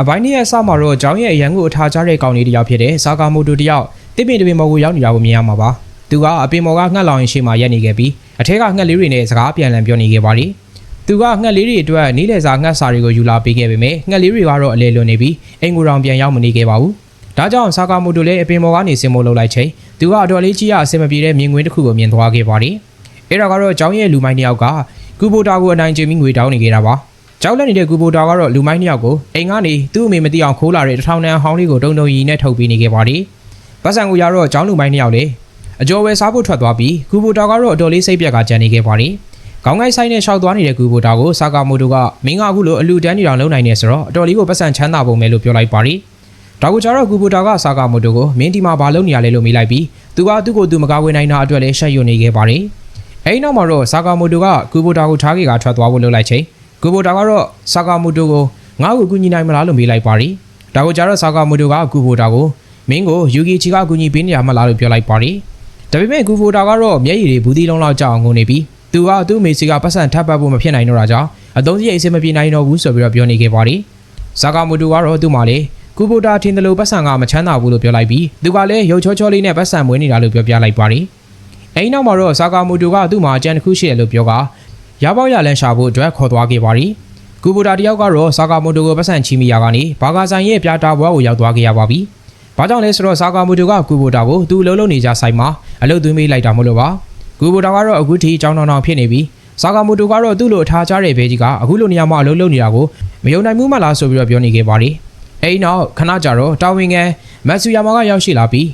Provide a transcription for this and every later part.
အပိုင်းနေ့ရဲ့အစမှာတော့ကျောင်းရဲ့အရန်ကိုအထားကြတဲ့ကောင်လေးတစ်ယောက်ဖြစ်တဲ့ဇာကာမိုတိုတစ်ယောက်တစ်ပင်တစ်ပင်မော်ကိုရောက်နေတာကိုမြင်ရမှာပါသူကအပင်မော်ကငှက်လောင်ရင်ရှေ့မှာရက်နေခဲ့ပြီးအထက်ကငှက်လေးတွေနဲ့စကားပြန်လည်ပြောနေခဲ့ပါတယ်သူကငှက်လေးတွေအတွက်နီးလေစာငှက်စာတွေကိုယူလာပေးခဲ့ပေမဲ့ငှက်လေးတွေကတော့အလဲလွန်နေပြီးအင်ကိုတောင်ပြန်ရောက်မနေခဲ့ပါဘူးဒါကြောင့်ဇာကာမိုတိုလည်းအပင်မော်ကနေစင်မိုးလှုပ်လိုက်ချိန်သူကအတော်လေးကြီးရအစင်မပြေတဲ့မြင်ကွင်းတစ်ခုကိုမြင်သွားခဲ့ပါတယ်အဲ့ဒါကတော့ကျောင်းရဲ့လူမိုင်းတစ်ယောက်ကကူဘိုတာကိုအနိုင်ကျင့်ပြီးငွေတောင်းနေခဲ့တာပါ ကြောက်လက်နေတဲ့ကူဘိုတာကတော့လူမိုင်းနှစ်ယောက်ကိုအိမ်ကနေသူ့အမေမသိအောင်ခိုးလာတဲ့တထောင်တန်းအဟောင်းလေးကိုတုံတုံရီနဲ့ထုတ်ပေးနေခဲ့ပါတယ်။ပတ်စံကိုရတော့ကျောင်းလူမိုင်းနှစ်ယောက်လေအကျော်ဝဲစားဖို့ထွက်သွားပြီးကူဘိုတာကတော့အတော်လေးစိတ်ပြက်ကကြံနေခဲ့ပါတယ်။ခေါင်းကိုက်ဆိုင်နဲ့ရှောက်သွားနေတဲ့ကူဘိုတာကိုစာကာမိုတိုကမင်းကအခုလိုအလူတန်းနေတောင်လုံနိုင်နေဆိုတော့အတော်လေးကိုပတ်စံချမ်းသာပုံပဲလို့ပြောလိုက်ပါတယ်။ဒါကိုကြတော့ကူဘိုတာကစာကာမိုတိုကိုမင်းဒီမှာဘာလုပ်နေရလဲလို့မေးလိုက်ပြီးသူကသူ့ကိုသူမကားဝင်နိုင်တာအတွက်လည်းရှက်ရွံ့နေခဲ့ပါတယ်။အဲဒီနောက်မှာတော့စာကာမိုတိုကကူဘိုတာကိုထားကေကထွက်သွားဖို့လုပ်လိုက်ချိန် ကိုဘိုတာကတော့ဆာကာမိုတိုကိုငါ့ကိုကူညီနိုင်မလားလို့မေးလိုက်ပါရီဒါကိုကြတော့ဆာကာမိုတိုကကူဘိုတာကိုမင်းကိုယူဂီချီကကူညီပေးနေရမလားလို့ပြောလိုက်ပါရီဒါပေမဲ့ကူဘိုတာကတော့မျက်ရည်တွေဘူးသီးလုံးလောက်ကြောက်အောင်ငုံနေပြီးသူကသူ့မေစီကပတ်စံထပ်ပတ်ဖို့မဖြစ်နိုင်တော့တာကြောင့်အသုံးစရိတ်အဆင်မပြေနိုင်တော့ဘူးဆိုပြီးတော့ပြောနေခဲ့ပါရီဆာကာမိုတိုကတော့သူ့မှာလေကူဘိုတာထင်တယ်လို့ပတ်စံကမချမ်းသာဘူးလို့ပြောလိုက်ပြီးသူကလည်းရုပ်ချောချောလေးနဲ့ပတ်စံမွေးနေတာလို့ပြောပြလိုက်ပါရီအဲဒီနောက်မှာတော့ဆာကာမိုတိုကသူ့မှာအကြံတစ်ခုရှိတယ်လို့ပြောက ရပေါက်ရလန်ရှာဖို့အတွက်ခေါ်သွားခဲ့ပါရီကူဘူတာတယောက်ကတော့ဆာကာမိုတိုကိုပတ်စံချီမီယာကနေဘာဂါဆိုင်ရဲ့ပြာတာဘွားကိုရောက်သွားခဲ့ရပါပြီ။ဘာကြောင့်လဲဆိုတော့ဆာကာမိုတိုကကူဘူတာကိုသူ့လုံးလုံးနေကြဆိုင်မှာအလုပ်သွင်းပေးလိုက်တာမဟုတ်လို့ပါ။ကူဘူတာကတော့အခုထိကြောင်းတောင်တောင်ဖြစ်နေပြီးဆာကာမိုတိုကတော့သူ့လိုအထားကြတဲ့ဘဲကြီးကအခုလိုနေရာမှာအလုပ်လုပ်နေတာကိုမယုံနိုင်မှုမှလားဆိုပြီးတော့ပြောနေခဲ့ပါတယ်။အဲဒီနောက်ခဏကြာတော့တာဝန်ခံမတ်ဆူယာမာကရောက်ရှိလာပြီး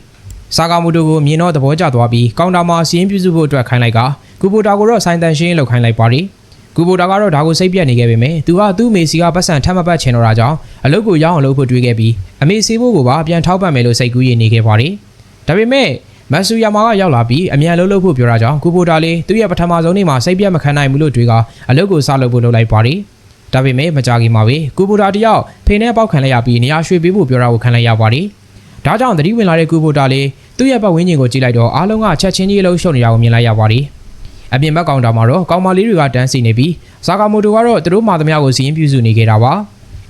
ဆာကာမိုတိုကိုမြင်တော့သဘောကျသွားပြီးကောင်တာမှာစီးရင်ပြုစုဖို့အတွက်ခိုင်းလိုက်က ကူဘူတာကိုတော့ဆိုင်တန်ရှင်းလောက်ခိုင်းလိုက်ပါတယ်။ကူဘိုတာကတော့ဒါကိုစိတ်ပြက်နေခဲ့ပေမဲ့သူကသူ့မေစီကပတ်စံထပ်မပတ်ချင်တော့တာကြောင့်အလုပ်ကိုရောက်အောင်လုပ်ဖို့တွေးခဲ့ပြီးအမေစီဖို့ကိုပါပြန်ထောက်ပံ့မယ်လို့စိတ်ကူးရည်နေခဲ့ပါတယ်။ဒါပေမဲ့မတ်ဆူယာမာကရောက်လာပြီးအမြန်လှုပ်လှုပ်ဖို့ပြောတာကြောင့်ကူဘိုတာလေးသူ့ရဲ့ပထမဆုံးနေ့မှာစိတ်ပြက်မခံနိုင်ဘူးလို့တွေးကအလုပ်ကိုစလုပ်ဖို့လုပ်လိုက်ပါတယ်။ဒါပေမဲ့မကြခင်မှာပဲကူဘိုတာတယောက်ဖိနဲ့ပေါက်ခံလိုက်ရပြီးနေရာရွှေ့ပေးဖို့ပြောတာကိုခံလိုက်ရပါတယ်။ဒါကြောင့်သတိဝင်လာတဲ့ကူဘိုတာလေးသူ့ရဲ့ပတ်ဝန်းကျင်ကိုကြည့်လိုက်တော့အားလုံးကချက်ချင်းကြီးအလုံးရှုပ်နေတာကိုမြင်လိုက်ရပါတယ်။ အပြင်ဘက်ကောင်တာမှာတော့ကောင်မလေးတွေကတန်းစီနေပြီးဇာကာမိုတိုကတော့သူတို့မာသမျှကိုစီးရင်ပြုစုနေခဲ့တာပါ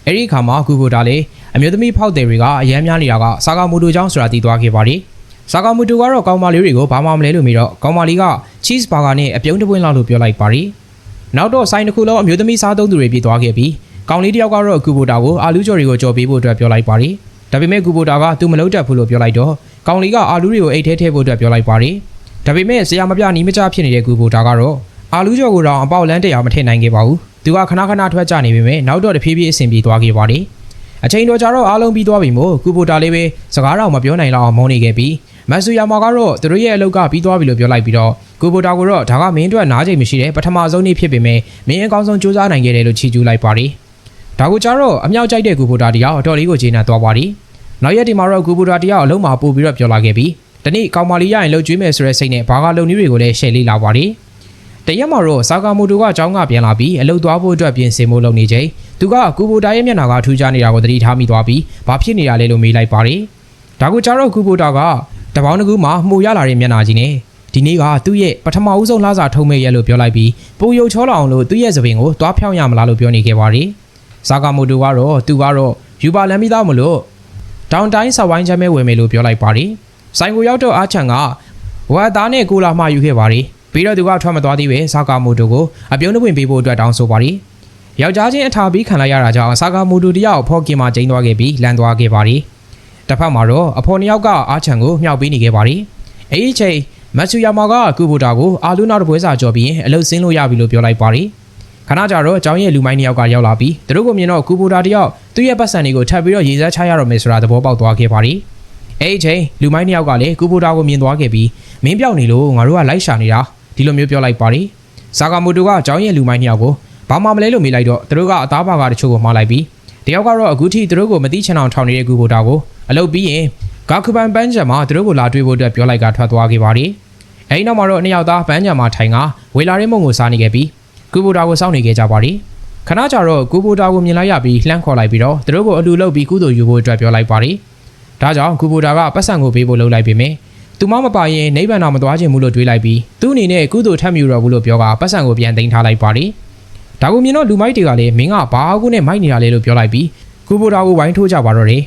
အဲ့ဒီအခါမှာကူကိုတာလည်းအမျိုးသမီးဖောက်တယ်တွေကအရန်များနေတာကဇာကာမိုတိုကြောင့်ဆိုတာသိသွားခဲ့ပါတယ်ဇာကာမိုတိုကတော့ကောင်မလေးတွေကိုဘာမှမလဲလို့ပြီးတော့ကောင်မလေးက cheese burger နဲ့အပြုံးတစ်ပွင့်လောက်လို့ပြောလိုက်ပါတယ်နောက်တော့ဆိုင်တစ်ခုလုံးအမျိုးသမီးစားသုံးသူတွေပြေးသွားခဲ့ပြီးကောင်လေးတစ်ယောက်ကတော့ကူဘိုတာကိုအာလူးကြော်တွေကိုကြော်ပေးဖို့အတွက်ပြောလိုက်ပါတယ်ဒါပေမဲ့ကူဘိုတာကသူမလုပ်တတ်ဘူးလို့ပြောလိုက်တော့ကောင်လေးကအာလူးတွေကိုအိတ်ထဲထည့်ဖို့အတွက်ပြောလိုက်ပါတယ် ဒါပေမဲ့ဆရာမပြနီးမကြဖြစ်နေတဲ့ကူဘိုတာကတော့အာလူးကျော်ကိုတော့အပေါက်လန်းတရားမထည့်နိုင်ခဲ့ပါဘူး။သူကခဏခဏထွက်ကြနေပေမဲ့နောက်တော့တဖြည်းဖြည်းအဆင်ပြေသွားခဲ့ပါတယ်။အချိန်တော်ကြာတော့အားလုံးပြီးသွားပြီမို့ကူဘိုတာလေးပဲစကားတော့မပြောနိုင်လောက်အောင်မုန်းနေခဲ့ပြီးမတ်ဆူယာမာကတော့သူတို့ရဲ့အလုပ်ကပြီးသွားပြီလို့ပြောလိုက်ပြီးတော့ကူဘိုတာကိုတော့ဒါကမင်းတို့နားချိန်မရှိတဲ့ပထမဆုံးနေ့ဖြစ်ပေမဲ့မင်းအကောင်းဆုံးစူးစမ်းနိုင်ခဲ့တယ်လို့ချီးကျူးလိုက်ပါတယ်။ဒါကိုကြတော့အမြောက်ကြိုက်တဲ့ကူဘိုတာတရားအတော်လေးကိုကျေနပ်သွားပါတယ်။နောက်ရက်ဒီမှာတော့ကူဘိုတာတရားအလုံးမှာပို့ပြီးတော့ပြောလာခဲ့ပြီး တနေ့ကောင်မလေးရရင်လှုပ်ကြွေးမယ်ဆိုတဲ့စိတ်နဲ့ဘာကလုံနည်းတွေကိုလည်းရှယ်လေးလာပါတယ်။တရက်မှာတော့စာကာမိုတိုကအကြောင်းကပြန်လာပြီးအလုပ်သွားဖို့အတွက်ပြင်ဆင်ဖို့လုပ်နေချိန်သူကကူဘိုတာရဲ့မျက်နှာကထူးခြားနေတာကိုသတိထားမိသွားပြီးဘာဖြစ်နေရလဲလို့မေးလိုက်ပါတယ်။ဒါကိုကြတော့ကူဘိုတာကတပေါင်းတစ်ခုမှမှုရလာတဲ့မျက်နှာကြီးနဲ့ဒီနေ့ကသူ့ရဲ့ပထမဦးဆုံးလစာထုံးမဲ့ရက်လို့ပြောလိုက်ပြီးပူယုံချောလာအောင်လို့သူ့ရဲ့သပင်ကိုတွားဖြောင်းရမလားလို့ပြောနေခဲ့ပါတယ်။စာကာမိုတိုကတော့သူကတော့ယူပါလမ်းပြီးသားမလို့ဒေါန်တိုင်းဆဝိုင်းချမ်းမဲဝယ်မယ်လို့ပြောလိုက်ပါတယ်။ ဆိုင်ကိုရောက်တော့အာချန်ကဝါသားနဲ့ကိုလာမှယူခဲ့ပါတယ်ပြီးတော့သူကထွက်မသွားသေးပဲစာကာမိုတိုကိုအပြုံးနှပွင့်ပေးဖို့အတွက်တောင်းဆိုပါတယ်ယောက်ျားချင်းအထာပြီးခံလိုက်ရတာကြောင့်စာကာမိုတိုတယောက်ဖော့ကင်မှာကျင်းသွားခဲ့ပြီးလန်သွားခဲ့ပါတယ်တစ်ဖက်မှာတော့အဖော်နှစ်ယောက်ကအာချန်ကိုမြှောက်ပေးနေခဲ့ပါတယ်အဲဒီအချိန်မတ်ဆူယာမာကကူဘိုတာကိုအာလူနောက်တစ်ပွဲစာကြော်ပြီးအလုတ်ဆင်းလို့ရပြီလို့ပြောလိုက်ပါတယ်ခဏကြာတော့အကြောင်းရဲ့လူမိုင်းတစ်ယောက်ကရောက်လာပြီးသူတို့ကိုမြင်တော့ကူဘိုတာတယောက်သူ့ရဲ့ပတ်စံတွေကိုထပ်ပြီးတော့ရေစက်ချရတော့မယ်ဆိုတာသဘောပေါက်သွားခဲ့ပါတယ်။ အဲ့ဒီအချိန်လူမိုင်းနှစ်ယောက်ကလည်းကူဘိုတာကိုမြင်သွားခဲ့ပြီးမင်းပြောက်နေလို့ငါတို့ကလိုက်ရှာနေတာဒီလိုမျိုးပြောလိုက်ပါရီဇာကာမိုတိုကအကြောင်းရဲ့လူမိုင်းနှစ်ယောက်ကိုဘာမှမလဲလို့မေးလိုက်တော့သူတို့ကအသားပါကတချို့ကိုမှားလိုက်ပြီးတယောက်ကတော့အခုထိသူတို့ကိုမသိချင်အောင်ထောင်နေတဲ့ကူဘိုတာကိုအလုပ်ပြီးရင်ဂါခုပန်ပန်းချံမှာသူတို့ကိုလာတွေ့ဖို့အတွက်ပြောလိုက်ကထွက်သွားခဲ့ပါရီအဲ့ဒီနောက်မှာတော့နှစ်ယောက်သားပန်းချံမှာထိုင်ကဝေလာရဲမုံကိုစားနေခဲ့ပြီးကူဘိုတာကိုစောင့်နေခဲ့ကြပါရီခဏကြာတော့ကူဘိုတာကိုမြင်လိုက်ရပြီးလှမ်းခေါ်လိုက်ပြီးတော့သူတို့ကိုအလူလုပ်ပြီးကုသိုလ်ယူဖို့အတွက်ပြောလိုက်ပါရီ ဒါကြောင့်ကူဘိုတာကပတ်စံကိုပေးဖို့လုပ်လိုက်ပေမယ့်သူမမပါရင်နိဗ္ဗာန်တော်မသွားခြင်းဘူးလို့တွေးလိုက်ပြီးသူ့အနေနဲ့ကုသိုလ်ထပ်မြူတော်ဘူးလို့ပြောကပတ်စံကိုပြန်သိမ်းထားလိုက်ပါလေဒါကိုမြင်တော့လူမိုက်တွေကလည်းမင်းကဘာအကူနဲ့မိုက်နေတာလဲလို့ပြောလိုက်ပြီးကူဘိုတာကိုဝိုင်းထိုးကြပါတော့တယ်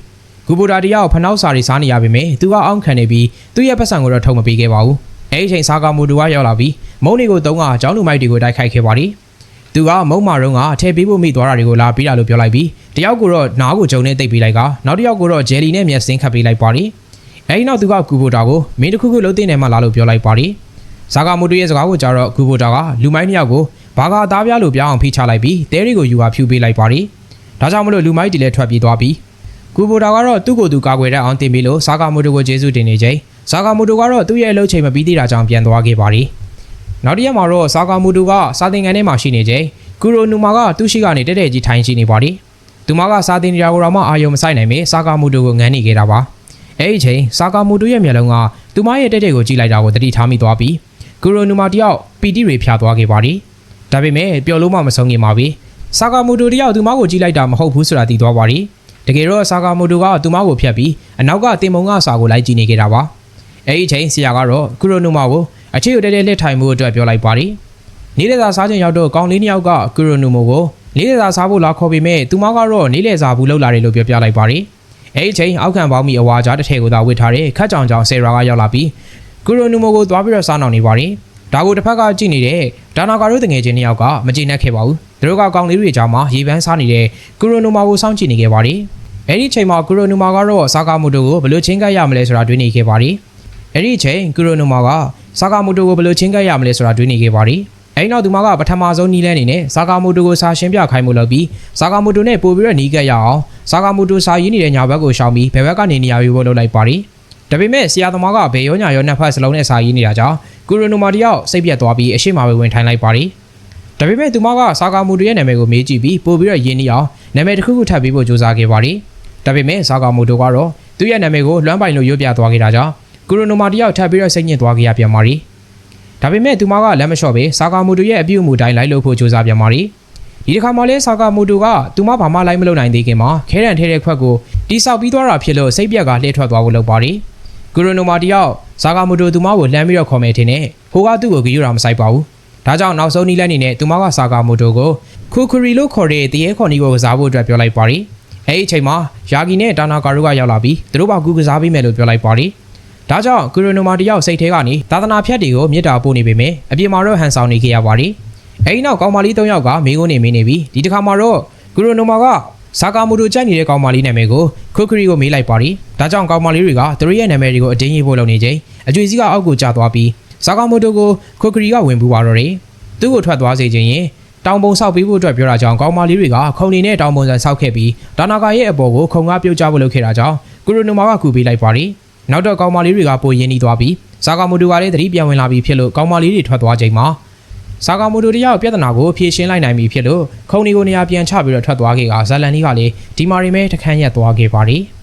ကူဘိုတာတယောက်ဖနှောက်စာတွေစားနေရပေမဲ့သူကအောင့်ခံနေပြီးသူ့ရဲ့ပတ်စံကိုတော့ထုတ်မပေးခဲ့ပါဘူးအဲ့ဒီအချိန်ဆာကာမိုတိုကရောက်လာပြီးမုံတွေကိုတုံးကကျောင်းလူမိုက်တွေကိုတိုက်ခိုက်ခဲ့ပါတယ် သူကမုံမာရုံကအထည့်ပေးဖို့မိသွားတာတွေကိုလာပြီးတာလို့ပြောလိုက်ပြီးတယောက်ကိုတော့နားကိုဂျုံနဲ့တိတ်ပေးလိုက်ကနောက်တစ်ယောက်ကိုတော့ဂျယ်လီနဲ့မျက်စင်းခတ်ပေးလိုက်ပါတယ်အဲဒီနောက်သူကကူဘိုတာကိုမင်းတစ်ခုခုလှုပ်တင်နေမှလာလို့ပြောလိုက်ပါတယ်ဇာကာမိုတိုရဲ့စကားကိုကြားတော့ကူဘိုတာကလူမိုင်းတစ်ယောက်ကိုဘာကာသားပြားလို့ပြောင်းအောင်ဖိချလိုက်ပြီးတဲရီကိုယူပါဖြူပေးလိုက်ပါတယ်ဒါကြောင့်မလို့လူမိုက်တီလည်းထွက်ပြေးသွားပြီးကူဘိုတာကတော့သူ့ကိုယ်သူကာကွယ်တဲ့အောင်တင်ပြီးလို့ဇာကာမိုတိုကိုကျေးဇူးတင်နေချိန်ဇာကာမိုတိုကတော့သူ့ရဲ့အလုပ်ချိန်မပြီးသေးတာကြောင့်ပြန်သွားခဲ့ပါတယ် နောက်တစ်ရက်မှာတော့ဇာကာမိုတိုကစာသင်ခန်းထဲမှာရှိနေချိန်ကူရိုနူမာကသူ့ရှိကနေတက်တက်ကြီးထိုင်ရှိနေပါတယ်သူမကစာသင်နေရာကိုတော့မှအာယုံမဆိုင်နိုင်မေဇာကာမိုတိုကိုငန်းနေခဲ့တာပါအဲ့ဒီချိန်ဇာကာမိုတိုရဲ့မျက်လုံးကသူမရဲ့တက်တက်ကိုကြည့်လိုက်တာကိုသတိထားမိသွားပြီးကူရိုနူမာတယောက်ပီတီတွေဖြာသွားခဲ့ပါတယ်ဒါပေမဲ့ပျော်လို့မှမဆုံးခင်ပါပဲဇာကာမိုတိုတယောက်သူမကိုကြည့်လိုက်တာမဟုတ်ဘူးဆိုတာသိသွားပါတယ်တကယ်တော့ဇာကာမိုတိုကသူမကိုဖျက်ပြီးအနောက်ကတင်မုံကစာကိုလိုက်ကြည့်နေခဲ့တာပါအဲ့ဒီချိန်ဆရာကတော့ကူရိုနူမာကို အခြေကိုတက်တက်လက်ထိုင်မှုအတွက်ပြောလိုက်ပါတယ်နေ့လည်စာစားချိန်ရောက်တော့ကောင်လေးနှစ်ယောက်ကကူရိုနူမိုကိုနေ့လည်စာစားဖို့လာခေါ်ပေမဲ့သူမကတော့နေ့လည်စာဘူးလောက်လာတယ်လို့ပြောပြလိုက်ပါတယ်။အဲဒီအချိန်အောက်ခံပေါင်းမီအဝါကြားတစ်ထည်ကိုသာဝစ်ထားတဲ့ခက်ကြောင်ကြောင်ဆယ်ရာကရောက်လာပြီးကူရိုနူမိုကိုသွားပြီးတော့စားနှောင်နေပါတယ်။ဒါကိုတစ်ဖက်ကကြည့်နေတဲ့ဒါနာကာတို့တငယ်ချင်းနှစ်ယောက်ကမကျေနပ်ခဲ့ပါဘူး။သူတို့ကကောင်လေးတွေကြားမှာရေပန်းစားနေတဲ့ကူရိုနူမိုကိုစောင့်ကြည့်နေခဲ့ပါတယ်။အဲဒီအချိန်မှာကူရိုနူမိုကတော့စာကာမိုတိုကိုဘယ်လိုချင်းကပ်ရမလဲဆိုတာတွေးနေခဲ့ပါတယ်။အဲဒီအချိန်ကူရိုနူမိုက စာကာမိုတိုကိုဘယ်လိုချင်းကပ်ရမလဲဆိုတာတွေးနေခဲ့ပါတယ်။အဲဒီနောက်သူမကပထမဆုံးနီးလဲအနေနဲ့ဇာကာမိုတိုကိုစာရှင်းပြခိုင်းမှုလုပ်ပြီးဇာကာမိုတိုနဲ့ပို့ပြီးတော့နီးကပ်ရအောင်ဇာကာမိုတိုစာရင်းနေတဲ့ညာဘက်ကိုရှောင်ပြီးဘယ်ဘက်ကနေနေရာယူဖို့လုပ်လိုက်ပါရီဒါပေမဲ့ဆရာသမားကဘေရောညာရောနှစ်ဖက်စလုံးနဲ့စာရင်းနေတာကြောင့်ကူရိုနိုမာတယောက်စိတ်ပြတ်သွားပြီးအရှိမပဲဝင်ထိုင်လိုက်ပါရီဒါပေမဲ့သူမကဇာကာမိုတိုရဲ့နာမည်ကိုမေးကြည့်ပြီးပို့ပြီးတော့ရင်းနှီးအောင်နာမည်တစ်ခုခုထပ်ပြီးဖို့ကြိုးစားခဲ့ပါရီဒါပေမဲ့ဇာကာမိုတိုကတော့သူ့ရဲ့နာမည်ကိုလွမ်းပိုင်လို့ရွတ်ပြသွားခဲ့တာကြောင့် ကူရိုနိုမာတယောက်ထပ်ပြီးတော့စိတ်ညစ်သွားခဲ့ရပြန်ပါရီဒါပေမဲ့သူမကလက်မလျှော့ပဲဆာကာမိုတိုရဲ့အပြုအမူတိုင်းလိုက်လုပ်ဖို့ကြိုးစားပြန်ပါရီဒီတစ်ခါမှလည်းဆာကာမိုတိုကသူမဘာမှလိုက်မလုပ်နိုင်သေးခင်မှာခဲရန်ထဲတဲ့ခွက်ကိုတိဆောက်ပြီးသွားတာဖြစ်လို့စိတ်ပြက်ကလှည့်ထွက်သွားဖို့လုပ်ပါရီဂူရိုနိုမာတယောက်ဆာကာမိုတိုသူမကိုလှမ်းပြီးတော့ခေါ်မယ်ထင်တယ်ဟိုကသူ့ကိုဂယူတာမဆိုင်ပါဘူးဒါကြောင့်နောက်ဆုံးနီးလက်နေနဲ့သူမကဆာကာမိုတိုကိုခုခရီလို့ခေါ်တဲ့တရေခေါ်နီကိုကစားဖို့အတွက်ပြောလိုက်ပါရီအဲဒီအချိန်မှာယာဂီနဲ့ဒါနာကာရိုကရောက်လာပြီးသူတို့ကကူကစားပေးမယ်လို့ပြောလိုက်ပါရီ ဒါကြောင့်ဂူရိုနိုမာတယောက်စိတ်ထဲကနေသာသနာဖြတ်တွေကိုမြစ်တာပို့နေပေမဲ့အပြင်မှာတော့ဟန်ဆောင်နေခဲ့ရပါတယ်။အဲဒီနောက်ကောင်မလေး၃ယောက်ကမင်းကုန်းနေမင်းနေပြီးဒီတစ်ခါမှာတော့ဂူရိုနိုမာကဇာကာမူတိုကြိုက်နေတဲ့ကောင်မလေးနာမည်ကိုခုခရီကိုမေးလိုက်ပါတယ်။ဒါကြောင့်ကောင်မလေးတွေကသူတို့ရဲ့နာမည်တွေကိုအတင်းရေးဖို့လုပ်နေချိန်အကျွေးစည်းကအောက်ကိုကျသွားပြီးဇာကာမူတိုကိုခုခရီကဝင်ပူပါတော့တယ်။သူ့ကိုထွက်သွားစေခြင်းရင်တောင်ပုံဆောက်ပြီးဖို့အတွက်ပြောတာကြောင့်ကောင်မလေးတွေကခုံနေနဲ့တောင်ပုံစံဆောက်ခဲ့ပြီးဒါနာကာရဲ့အပေါ်ကိုခုံကားပြုတ်ကျဖို့လုပ်ခဲ့တာကြောင့်ဂူရိုနိုမာကကူပေးလိုက်ပါတယ်။ နောက်တော့ကောင်မလေးတွေကပိုရင်းနှီးသွားပြီးဇာကာမိုတိုကလည်းသတိပြန်ဝင်လာပြီးဖြစ်လို့ကောင်မလေးတွေထွက်သွားချိန်မှာဇာကာမိုတိုတယောက်ပြဿနာကိုဖြေရှင်းလိုက်နိုင်ပြီဖြစ်လို့ခုံဒီကိုနေရာပြန်ချပြီးတော့ထွက်သွားခဲ့ကဇာလန်နီးကလည်းဒီမာရီမဲတခန်းရက်သွားခဲ့ပါရီ။